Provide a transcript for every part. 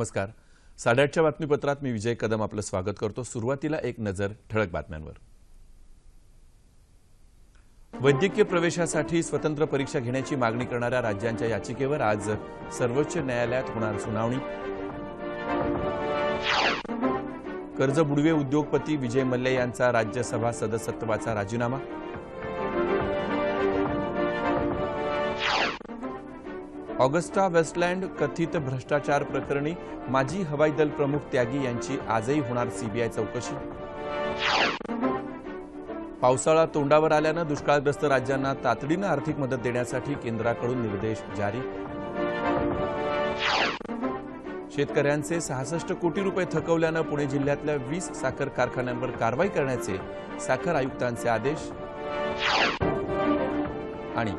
नमस्कार. साडेआठच्या बातमीपत्रात मी विजय कदम आपलं स्वागत करतो. सुरुवातीला एक नजर ठळक बातम्यांवर. वैद्यकीय प्रवेशासाठी स्वतंत्र परीक्षा घेण्याची मागणी करणाऱ्या राज्यांच्या याचिकेवर आज सर्वोच्च न्यायालयात होणार सुनावणी. कर्ज बुडवे उद्योगपती विजय मल्ले यांचा राज्यसभा सदस्यत्वाचा राजीनामा. ऑगस्टा वेस्टलँड कथित भ्रष्टाचार प्रकरणी माजी हवाई दल प्रमुख त्यागी यांची आजही होणार सीबीआय चौकशी. पावसाळा तोंडावर आल्यानं दुष्काळग्रस्त राज्यांना तातडीनं आर्थिक मदत देण्यासाठी केंद्राकडून निर्देश जारी. शेतकऱ्यांचे सहासष्ट कोटी रुपये थकवल्यानं पुणे जिल्ह्यातल्या वीस साखर कारखान्यांवर कारवाई करण्याचे साखर आयुक्तांचे आदेश. आणि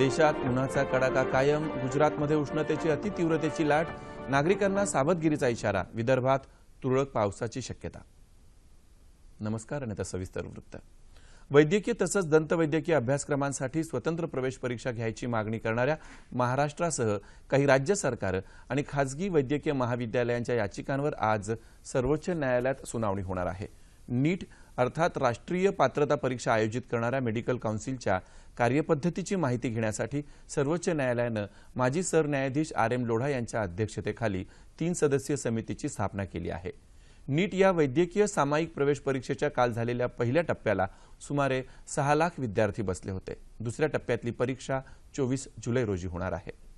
देशात उन्हाचा कडाका कायम गुजरातमध्ये उष्णतेची अतितीव्रतेची लाट नागरिकांना सावधगिरीचा इशारा विदर्भात तुरळक पावसाची शक्यता. नमस्कार आणि आता सविस्तर वृत्त. वैद्यकीय तसंच दंतवैद्यकीय अभ्यासक्रमांसाठी स्वतंत्र प्रवेश परीक्षा घ्यायची मागणी करणाऱ्या महाराष्ट्रासह काही राज्य सरकारं आणि खासगी वैद्यकीय महाविद्यालयांच्या याचिकांवर आज सर्वोच्च न्यायालयात सुनावणी होणार आहे. नीट अर्थात राष्ट्रीय पात्रता परीक्षा आयोजित करणाऱ्या मेडिकल काउन्सिलच्या कार्यपद्धतीची माहिती घेण्यासाठी सर्वोच्च न्यायालयानं माजी सरन्यायाधीश आर एम लोढा यांच्या अध्यक्षतेखाली तीन सदस्यीय समितीची स्थापना केली आहे. नीट या वैद्यकीय सामायिक प्रवेश परीक्षेच्या काल झालेल्या पहिल्या टप्प्याला सुमारे सहा लाख विद्यार्थी बसले होते. दुसऱ्या टप्प्यातली परीक्षा चोवीस जुलै रोजी होणार आहे.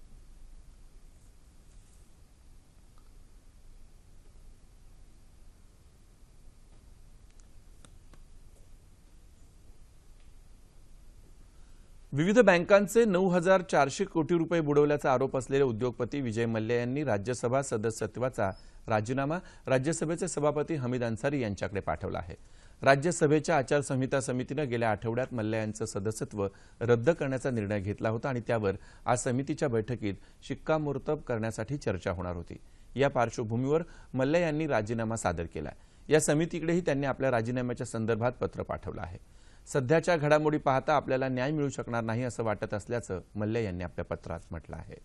विविध बँकांचे नऊ हजार चारशे कोटी रुपये बुडवल्याचा आरोप असलेले उद्योगपती विजय मल्ल्या यांनी राज्यसभा सदस्यत्वाचा राजीनामा राज्यसभेचे सभापती हमीद अन्सारी यांच्याकडे पाठवला आहे. राज्यसभेच्या आचारसंहिता समितीनं गेल्या आठवड्यात मल्ल्या यांचं सदस्यत्व रद्द करण्याचा निर्णय घेतला होता आणि त्यावर आज समितीच्या बैठकीत शिक्कामोर्तब करण्यासाठी चर्चा होणार होती. या पार्श्वभूमीवर मल्ल्या यांनी राजीनामा सादर केला. या समितीकडेही त्यांनी आपल्या राजीनाम्याच्या संदर्भात पत्र पाठवलं आहे. सध्याच्या घडामोडी पाहता आपल्याला न्याय मिळू शकणार नाही असं वाटत असल्याचं मल्ल्या यांनी आपल्या पत्रात म्हटलं आहे.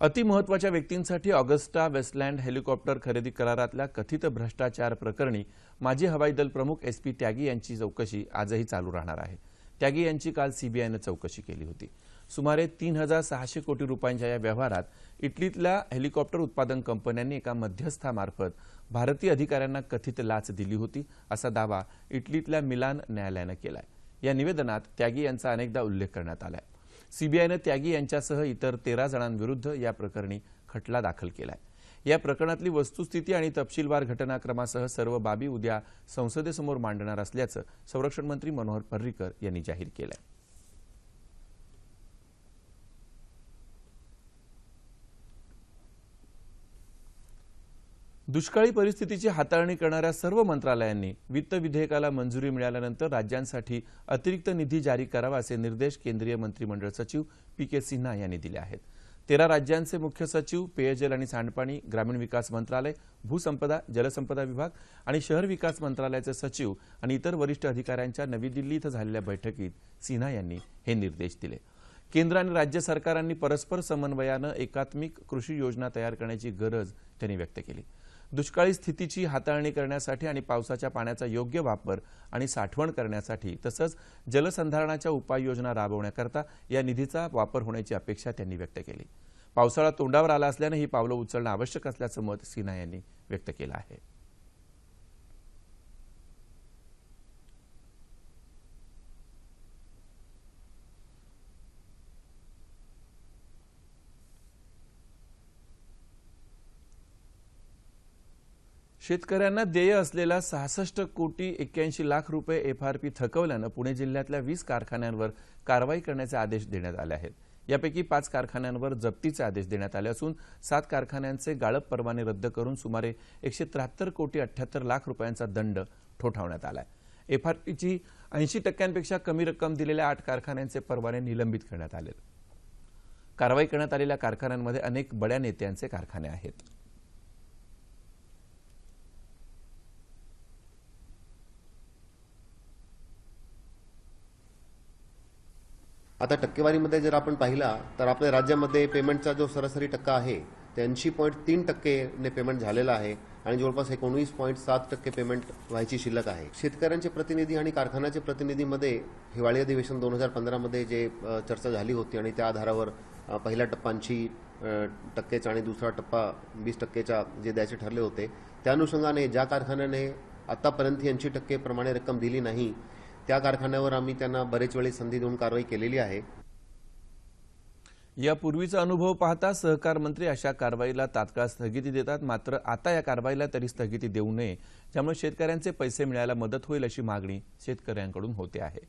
अतिमहत्वाच्या व्यक्तींसाठी ऑगस्टा वेस्टलँड हेलिकॉप्टर खरेदी करारातल्या कथित भ्रष्टाचार प्रकरणी माजी हवाई दल प्रमुख एस पी त्यागी यांची चौकशी आजही चालू राहणार आहे. त्यागी यांची काल सीबीआयनं चौकशी केली होती. सुमारे तीन हजार सहाशे कोटी रुपयांच्या या व्यवहारात इटलीतल्या हेलिकॉप्टर उत्पादन कंपन्यांनी एका मध्यस्थामार्फत भारतीय अधिकाऱ्यांना कथित लाच दिली होती असा दावा इटलीतल्या मिलान न्यायालयानं केलाय. या निवेदनात त्यागी यांचा अनेकदा उल्लेख करण्यात आलाय. सीबीआयनं त्यागी यांच्यासह इतर तेरा जणांविरुद्ध या प्रकरणी खटला दाखल केलाय. या प्रकरणातली वस्तुस्थिती आणि तपशीलवार घटनाक्रमासह सर्व बाबी उद्या संसदेसमोर मांडणार असल्याचं संरक्षण मंत्री मनोहर पर्रिकर यांनी जाहीर केलं आहे दुष्काळी परिस्थितीची हाताळणी करणाऱ्या सर्व मंत्रालयांनी वित्त विधेयकाला मंजुरी मिळाल्यानंतर राज्यांसाठी अतिरिक्त निधी जारी करावा असे निर्देश केंद्रीय मंत्रिमंडळ सचिव पी के सिन्हा यांनी दिले आहेत. तेरा राज्यांचे मुख्य सचिव पेयजल आणि सांडपाणी ग्रामीण विकास मंत्रालय भूसंपदा जलसंपदा विभाग आणि शहर विकास मंत्रालयाचे सचिव आणि इतर वरिष्ठ अधिकाऱ्यांच्या नवी दिल्ली इथं झालेल्या बैठकीत सिन्हा यांनी हे निर्देश दिले. केंद्र आणि राज्य सरकारांनी परस्पर समन्वयानं एकात्मिक कृषी योजना तयार करण्याची गरज त्यांनी व्यक्त केली. दुष्काळी स्थितीची हाताळणी करण्यासाठी आणि पावसाच्या पाण्याचा योग्य वापर आणि साठवण करण्यासाठी तसंच जलसंधारणाच्या उपाययोजना राबवण्याकरता या निधीचा वापर होण्याची अपेक्षा त्यांनी व्यक्त केली. पावसाळा तोंडावर आला असल्यानं ही पावलं उचलणं आवश्यक असल्याचं मत सिन्हा यांनी व्यक्त केलं आहे. शेतकऱ्यांना देय असलेला सहासष्ट कोटी एक्क्याऐंशी लाख रुपये एफआरपी थकवल्यानं पुणे जिल्ह्यातल्या वीस कारखान्यांवर कारवाई करण्याचे आदेश देण्यात आले आहेत. यापैकी पाच कारखान्यांवर जप्तीचे आदेश देण्यात आले असून सात कारखान्यांचे गाळप परवाने रद्द करून सुमारे एकशे त्र्याहत्तर कोटी अठ्याहत्तर लाख रुपयांचा दंड ठोठावण्यात आलाय. एफआरपीची ऐंशी टक्क्यांपेक्षा कमी रक्कम दिलेल्या आठ कारखान्यांचे परवाने निलंबित करण्यात आले कारवाई करण्यात आलेल्या कारखान्यांमध्ये अनेक बड्या नेत्यांचे कारखाने आहेत. आता टक्केवारीमध्ये जर आपण पाहिला तर आपल्या राज्यामध्ये पेमेंटचा जो सरासरी टक्का आहे ते ऐंशी पॉईंट तीन टक्केने पेमेंट झालेलं आहे आणि जवळपास एकोणवीस पॉईंट सात टक्के पेमेंट व्हायची शिल्लक आहे. शेतकऱ्यांचे प्रतिनिधी आणि कारखान्याचे प्रतिनिधीमध्ये हिवाळी अधिवेशन दोन हजार पंधरामध्ये जे चर्चा झाली होती आणि त्या आधारावर पहिल्या टप्पांची टक्केचा आणि दुसरा टप्पा वीस टक्केचा जे द्यायचे ठरले होते त्या अनुषंगाने ज्या कारखान्याने आतापर्यंत ऐंशी टक्के प्रमाणे रक्कम दिली नाही त्या कारखान्यावर आम्ही त्यांना बरेच वेळी संधी देऊन कारवाई केलेली आहे. यापूर्वीचा अनुभव पाहता सहकार मंत्री अशा कारवाईला तात्काळ स्थगिती देतात मात्र आता या कारवाईला तरी स्थगिती देऊ नये ज्यामुळे शेतकऱ्यांचे पैसे मिळायला मदत होईल अशी मागणी शेतकऱ्यांकडून होते आहे.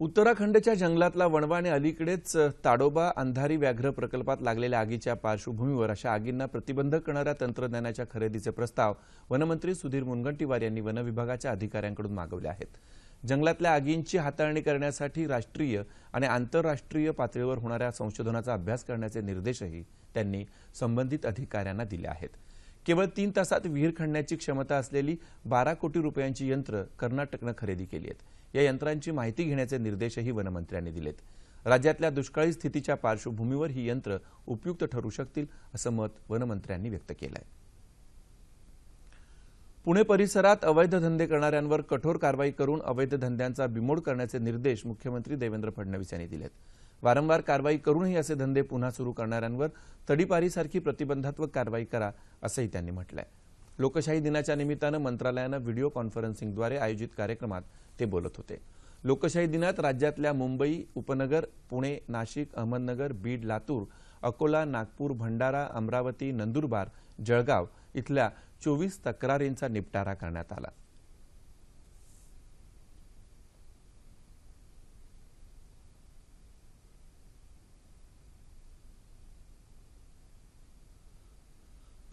उत्तराखंडच्या जंगलातला वणवा आणि अलीकडेच ताडोबा अंधारी व्याघ्र प्रकल्पात लागलेल्या आगीच्या पार्श्वभूमीवर अशा आगींना प्रतिबंध करणाऱ्या तंत्रज्ञानाच्या खरेदीचे प्रस्ताव वनमंत्री सुधीर मुनगंटीवार यांनी वनविभागाच्या अधिकाऱ्यांकडून मागवले आहेत. जंगलातल्या आगींची हाताळणी करण्यासाठी राष्ट्रीय आणि आंतरराष्ट्रीय पातळीवर होणाऱ्या संशोधनाचा अभ्यास करण्याचे निर्देशही त्यांनी संबंधित अधिकाऱ्यांना दिले आहेत. केवळ तीन तासात विहीर खणण्याची क्षमता असलेली बारा कोटी रुपयांची यंत्र कर्नाटकनं खरेदी केली आहेत. या यंत्रांची माहिती घेण्याचे निर्देशही वनमंत्र्यांनी दिलेत. राज्यातल्या दुष्काळी स्थितीच्या पार्श्वभूमीवर ही यंत्र उपयुक्त ठरू शकतील असं मत वनमंत्र्यांनी व्यक्त केलं आहे पुणे परिसरात अवैध धंदे करणाऱ्यांवर कठोर कारवाई करून अवैध धंद्यांचा बिमोड करण्याचे निर्देश मुख्यमंत्री देवेंद्र फडणवीस यांनी दिलेत. वारंवार कारवाई करूनही असे धंदे पुन्हा सुरू करणाऱ्यांवर तडीपारीसारखी प्रतिबंधात्मक कारवाई करा असंही त्यांनी म्हटलंय. लोकशाही दिनाच्या निमित्तानं मंत्रालयानं व्हिडिओ कॉन्फरन्सिंगद्वारे आयोजित कार्यक्रमात ते बोलत होते. लोकशाही दिनात राज्यातल्या मुंबई उपनगर पुणे नाशिक अहमदनगर बीड लातूर अकोला नागपूर भंडारा अमरावती नंदुरबार जळगाव इथल्या चोवीस तक्रारींचा निपटारा करण्यात आला.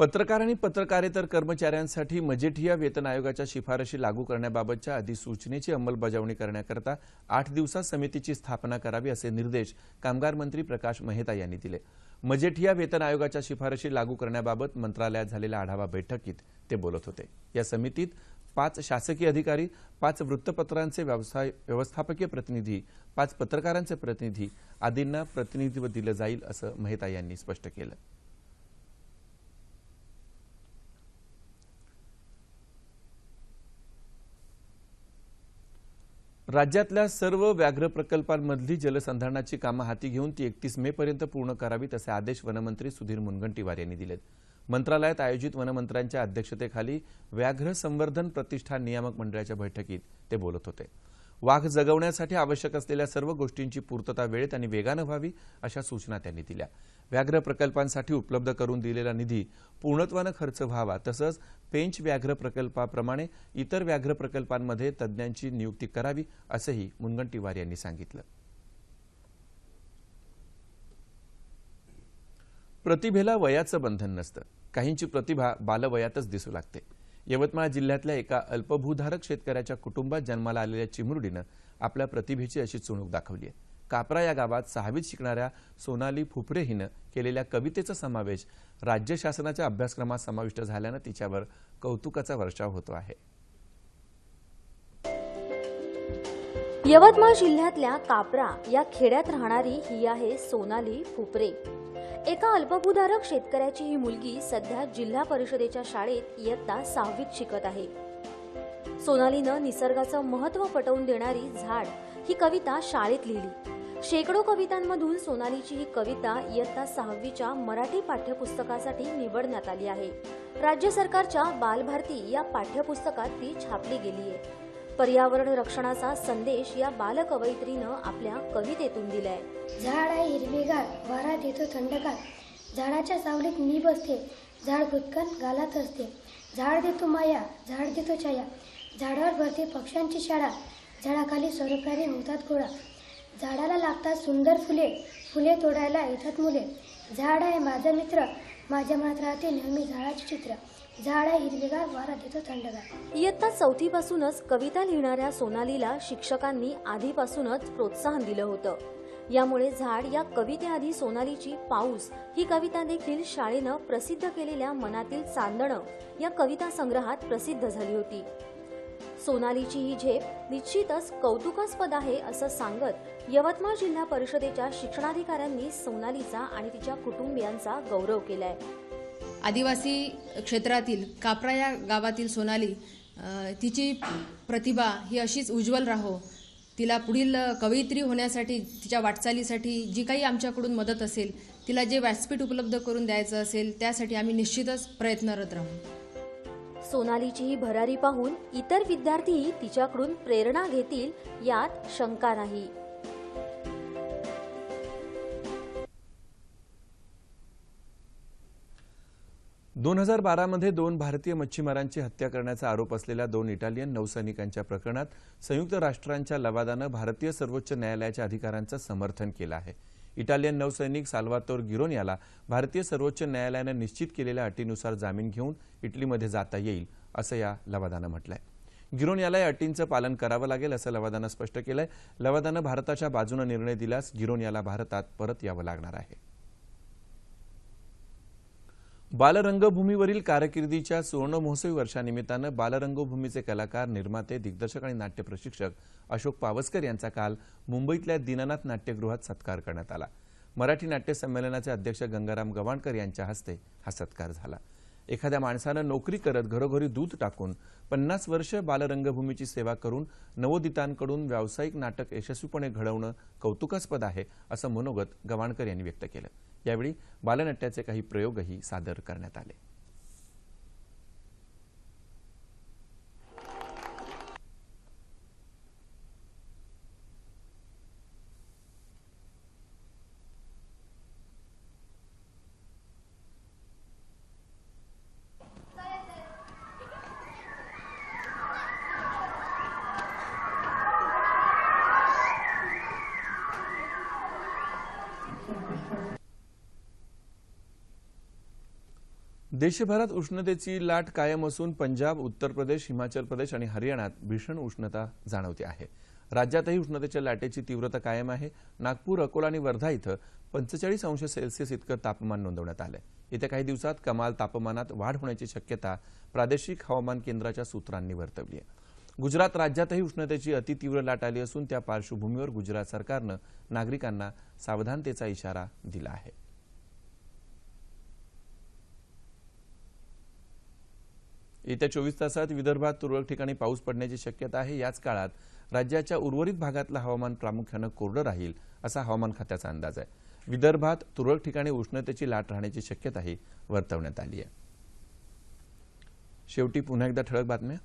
पत्रकार आणि पत्रकारेतर कर्मचाऱ्यांसाठी मजेठिया वेतन आयोगाच्या शिफारशी लागू करण्याबाबतच्या अधिसूचनेची अंमलबजावणी करण्याकरता आठ दिवसात समितीची स्थापना करावी असे निर्देश कामगार मंत्री प्रकाश मेहता यांनी दिले. मजेठिया वेतन आयोगाच्या शिफारशी लागू करण्याबाबत मंत्रालयात झालेल्या आढावा बैठकीत ते बोलत होते. या समितीत पाच शासकीय अधिकारी पाच वृत्तपत्रांचे व्यवसाय व्यवस्थापकीय प्रतिनिधी पाच पत्रकारांचे प्रतिनिधी आदींना प्रतिनिधित्व दिलं जाईल असं मेहता यांनी स्पष्ट केलं. राज्यातल्या सर्व व्याघ्र प्रकल्पांमधली जलसंधारणाची कामं हाती घेऊन ती एकतीस मे पर्यंत पूर्ण करावीत असे आदेश वनमंत्री सुधीर मुनगंटीवार यांनी दिलेत. मंत्रालयात आयोजित वनमंत्र्यांच्या अध्यक्षतेखाली व्याघ्र संवर्धन प्रतिष्ठान नियामक मंडळाच्या बैठकीत ते बोलत होते. वाघ जगवण्यासाठी आवश्यक असलेल्या सर्व गोष्टींची पूर्तता वेळेत आणि वेगानं व्हावी अशा सूचना त्यांनी दिल्या. व्याघ्र प्रकल्पांसाठी उपलब्ध करून दिलेला निधी पूर्णत्वानं खर्च व्हावा तसंच पेंच व्याघ्र प्रकल्पाप्रमाणे इतर व्याघ्र प्रकल्पांमध्ये तज्ज्ञांची नियुक्ती करावी असंही मुनगंटीवार यांनी सांगितलं. प्रतिभेला वयाचं बंधन नसतं. काहींची प्रतिभा बालवयातच दिसू लागते. यवतमाळ जिल्ह्यातल्या एका अल्पभूधारक शेतकऱ्याच्या कुटुंबात जन्माला आलेल्या चिमुरडीनं आपल्या प्रतिभेची अशी चुणूक दाखवली आहे. कापरा या गावात सहावीत शिकणाऱ्या सोनाली फुपरे हिनं केलेल्या कवितेचा समावेश राज्य शासनाच्या अभ्यासक्रमात समाविष्ट झाल्यानं तिच्यावर कौतुकाचा वर्षाव होतो आहे. यवतमाळ जिल्ह्यातल्या कापरा या खेड्यात राहणारी ही आहे सोनाली फुपरे. एका अल्पभूधारक शेतकऱ्याची ही मुलगी सध्या जिल्हा परिषदेच्या शाळेत इयत्ता सहावीत शिकत आहे. सोनालीनं निसर्गाचं महत्त्व पटवून देणारी झाड ही कविता शाळेत लिहिली. शेकडो कवितांमधून सोनालीची ही कविता इयत्ता सहावीच्या मराठी पाठ्यपुस्तकासाठी निवडण्यात आली आहे. राज्य सरकारच्या बालभारती या पाठ्यपुस्तकात ती छापली गेली आहे. पर्यावरण रक्षणाचा संदेश या बालकवयित्रीनं आपल्या कवितेतून दिलाय. झाड आहे हिरवेगार वारा देतो थंडगार. झाडाच्या सावलीत मी बसते झाड भुतकन गालात असते झाड देतो माया झाड देतो छाया. झाडावर भरते पक्ष्यांची शाळा. झाडाखाली स्वरूपाने होतात गोळा. झाडाला लागतात सुंदर फुले फुले तोडायला येतात मुले. झाड आहे माझा मित्र माझ्या मनात राहते नेहमी झाडाचे चित्र. झाड आहे हिरवेगार वारा देतो थंडगार. इयत्ता चौथीपासूनच कविता लिहिणाऱ्या सोनालीला शिक्षकांनी आधीपासूनच प्रोत्साहन दिलं होतं. यामुळे झाड या कवितेआधी सोनालीची पाऊस ही कविता देखील शाळेनं प्रसिद्ध केलेल्या मनातील चांदणं या कविता संग्रहात प्रसिद्ध झाली होती. सोनालीची ही झेप निश्चितच कौतुकास्पद आहे असं सांगत यवतमाळ जिल्हा परिषदेच्या शिक्षणाधिकाऱ्यांनी सोनालीचा आणि तिच्या कुटुंबियांचा गौरव केलाय. आदिवासी क्षेत्रातील कापरा या गावातील सोनाली तिची प्रतिभा ही अशीच उज्ज्वल राहो. तिला पुढील कवयित्री होण्यासाठी तिच्या वाटचालीसाठी जी काही आमच्याकडून मदत असेल तिला जे व्यासपीठ उपलब्ध करून द्यायचं असेल त्यासाठी आम्ही निश्चितच प्रयत्नरत राहू. सोनालीची ही भरारी पाहून इतर विद्यार्थीही तिच्याकडून प्रेरणा घेतील यात शंका नाही. दोन हजार बारामध्ये दोन भारतीय मच्छीमारांची हत्या करण्याचा आरोप असलेल्या दोन इटालियन नौसैनिकांच्या प्रकरणात संयुक्त राष्ट्रांच्या लवादानं भारतीय सर्वोच्च न्यायालयाच्या अधिकारांचं समर्थन केलं आहे. इटालियन नौसैनिक साल्वातोर गिरोन याला भारतीय सर्वोच्च न्यायालयानं निश्चित केलेल्या अटीनुसार जामीन घेऊन इटलीमध्ये जाता येईल असं या लवादानं म्हटलंय. गिरोन याला या अटींचं पालन करावं लागेल असं लवादानं स्पष्ट केलंय. लवादानं भारताच्या बाजूनं निर्णय दिल्यास गिरोन याला भारतात परत यावं लागणार आहे. बालरंगभूमीवरील कारकिर्दीच्या सुवर्ण महोत्सवी वर्षानिमित्तानं बालरंगभूमीचे कलाकार निर्माते दिग्दर्शक आणि नाट्य प्रशिक्षक अशोक पावसकर यांचा काल मुंबईतल्या दीनानाथ नाट्यगृहात सत्कार करण्यात आला. मराठी नाट्य संमेलनाचे अध्यक्ष गंगाराम गवाणकर यांच्या हस्ते हा सत्कार झाला. एखाद्या माणसानं नोकरी करत घरोघरी दूध टाकून पन्नास वर्ष बालरंगभूमीची सेवा करून नवोदितांकडून व्यावसायिक नाटक यशस्वीपणे घडवणं कौतुकास्पद आहे असं मनोगत गवाणकर यांनी व्यक्त केलं. यावेळी बालनाट्याचे काही प्रयोगही सादर करण्यात आले. देशभरात उष्णतेची लाट कायम असून पंजाब उत्तर प्रदेश हिमाचल प्रदेश आणि हरियाणात भीषण उष्णता जाणवते आहे. राज्यातही उष्णतेच्या लाटेची तीव्रता कायम आहे. नागपूर अकोला आणि वर्धा इथं पंचेचाळीस अंश सेल्सिअस इतकं तापमान नोंदवण्यात आलं येत्या काही दिवसात कमाल तापमानात वाढ होण्याची शक्यता प्रादेशिक हवामान केंद्राच्या सूत्रांनी वर्तवली आहे. गुजरात राज्यातही उष्णतेची अतितीव्र लाट आली असून त्या पार्श्वभूमीवर गुजरात सरकारनं नागरिकांना सावधानतेचा इशारा दिला आहे. येत्या चोवीस तासात विदर्भात तुरळक ठिकाणी पाऊस पडण्याची शक्यता आहे. याच काळात राज्याच्या उर्वरित भागातलं हवामान प्रामुख्यानं कोरडं राहील असा हवामान खात्याचा अंदाज आहे. विदर्भात तुरळक ठिकाणी उष्णतेची लाट राहण्याची शक्यताही वर्तवण्यात आली आहे. शेवटी पुन्हा एकदा ठळक बातम्या.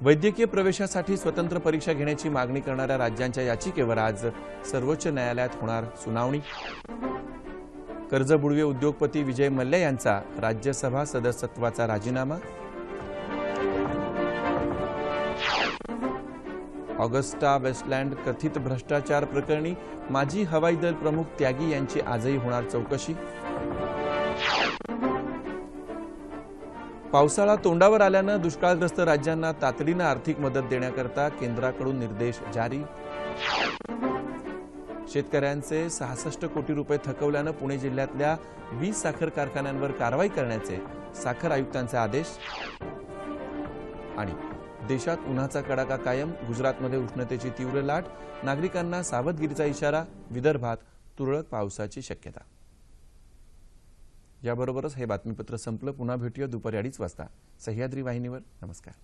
वैद्यकीय प्रवेशासाठी स्वतंत्र परीक्षा घेण्याची मागणी करणाऱ्या राज्यांच्या याचिकेवर आज सर्वोच्च न्यायालयात होणार सुनावणी. कर्जबुडवे उद्योगपती विजय मल्ल्या यांचा राज्यसभा सदस्यत्वाचा राजीनामा. ऑगस्टा वेस्टलँड कथित भ्रष्टाचार प्रकरणी माजी हवाई दल प्रमुख त्यागी यांची आजही होणार चौकशी. पावसाळा तोंडावर आल्यानं दुष्काळग्रस्त राज्यांना तातडीनं आर्थिक मदत देण्याकरता केंद्राकडून निर्देश जारी. शेतकऱ्यांचे सहासष्ट कोटी रुपये थकवल्यानं पुणे जिल्ह्यातल्या वीस साखर कारखान्यांवर कारवाई करण्याचे साखर आयुक्तांचे आदेश. आणि देशात उन्हाचा कडाका कायम गुजरातमध्ये उष्णतेची तीव्र लाट नागरिकांना सावधगिरीचा इशारा विदर्भात तुरळक पावसाची शक्यता. याबरोबरच हे बातमीपत्र संपलं. पुन्हा भेटूया दुपारी अडीच वाजता. सह्याद्री वाहिनीवर. नमस्कार.